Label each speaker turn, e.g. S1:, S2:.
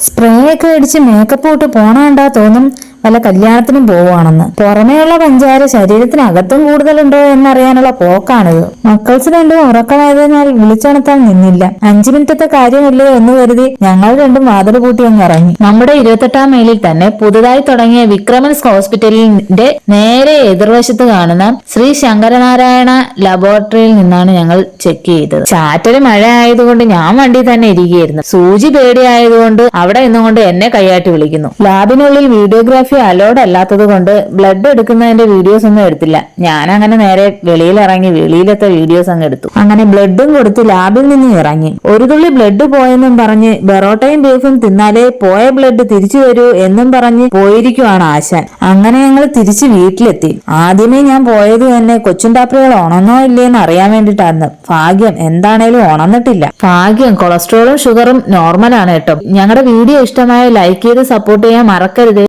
S1: Spray ഒക്കെ അടിച്ച് makeup ഇട്ട് പോണണ്ടാ തോന്നും. വല്ല കല്യാണത്തിനും പോവുകയാണെന്ന്. പുറമേയുള്ള പഞ്ചാര ശരീരത്തിനകത്തും കൂടുതലുണ്ടോ എന്നറിയാനുള്ള പോക്കാണിത്. മക്കൾസ് രണ്ടും ഉറക്കമായതിനാൽ വിളിച്ചുണർത്താൻ നിന്നില്ല. അഞ്ചു മിനിറ്റത്തെ കാര്യമല്ലേ എന്ന് കരുതി ഞങ്ങൾ രണ്ടും വാതിൽ കൂട്ടി അങ്ങ് ഇറങ്ങി. നമ്മുടെ ഇരുപത്തെട്ടാം മൈലിൽ തന്നെ പുതുതായി തുടങ്ങിയ വിക്രമൻസ് ഹോസ്പിറ്റലിന്റെ നേരെ എതിർവശത്ത് കാണുന്ന ശ്രീ ശങ്കരനാരായണ ലബോറട്ടറിയിൽ നിന്നാണ് ഞങ്ങൾ ചെക്ക് ചെയ്തത്. ചാറ്റൽ മഴ ആയതുകൊണ്ട് ഞാൻ വണ്ടി തന്നെ ഇരിക്കുകയായിരുന്നു. സൂചി പേടിയായതുകൊണ്ട് അവിടെ നിന്നുകൊണ്ട് എന്നെ കൈയാട്ടി വിളിക്കുന്നു. ലാബിനുള്ളിൽ വീഡിയോഗ്രാഫി അലോഡ് അല്ലാത്തത് കൊണ്ട് ബ്ലഡ് എടുക്കുന്നതിന്റെ വീഡിയോസ് ഒന്നും എടുത്തില്ല. ഞാൻ അങ്ങനെ നേരെ വെളിയിൽ ഇറങ്ങി വെളിയിലത്തെ വീഡിയോസ് അങ്ങ് എടുത്തു. അങ്ങനെ ബ്ലഡും കൊടുത്ത് ലാബിൽ നിന്ന് ഇറങ്ങി. ഒരു തുള്ളി ബ്ലഡ് പോയെന്നും പറഞ്ഞ് ബെറോട്ടയും ബീഫും തിന്നാലേ പോയ ബ്ലഡ് തിരിച്ചു വരൂ എന്നും പറഞ്ഞ് പോയിരിക്കുവാണ് ആശാൻ. അങ്ങനെ ഞങ്ങൾ തിരിച്ച് വീട്ടിലെത്തി. ആദ്യമേ ഞാൻ പോയത് തന്നെ കൊച്ചുണ്ടാപ്പുകൾ ഉണന്നോ ഇല്ലേന്ന് അറിയാൻ വേണ്ടിട്ടായിരുന്നു ഭാഗ്യം എന്താണേലും ഉണന്നിട്ടില്ല ഭാഗ്യം കൊളസ്ട്രോളും ഷുഗറും നോർമലാണ് കേട്ടോ. ഞങ്ങളുടെ വീഡിയോ ഇഷ്ടമായ ലൈക്ക് ചെയ്ത് സപ്പോർട്ട് ചെയ്യാൻ മറക്കരുത്.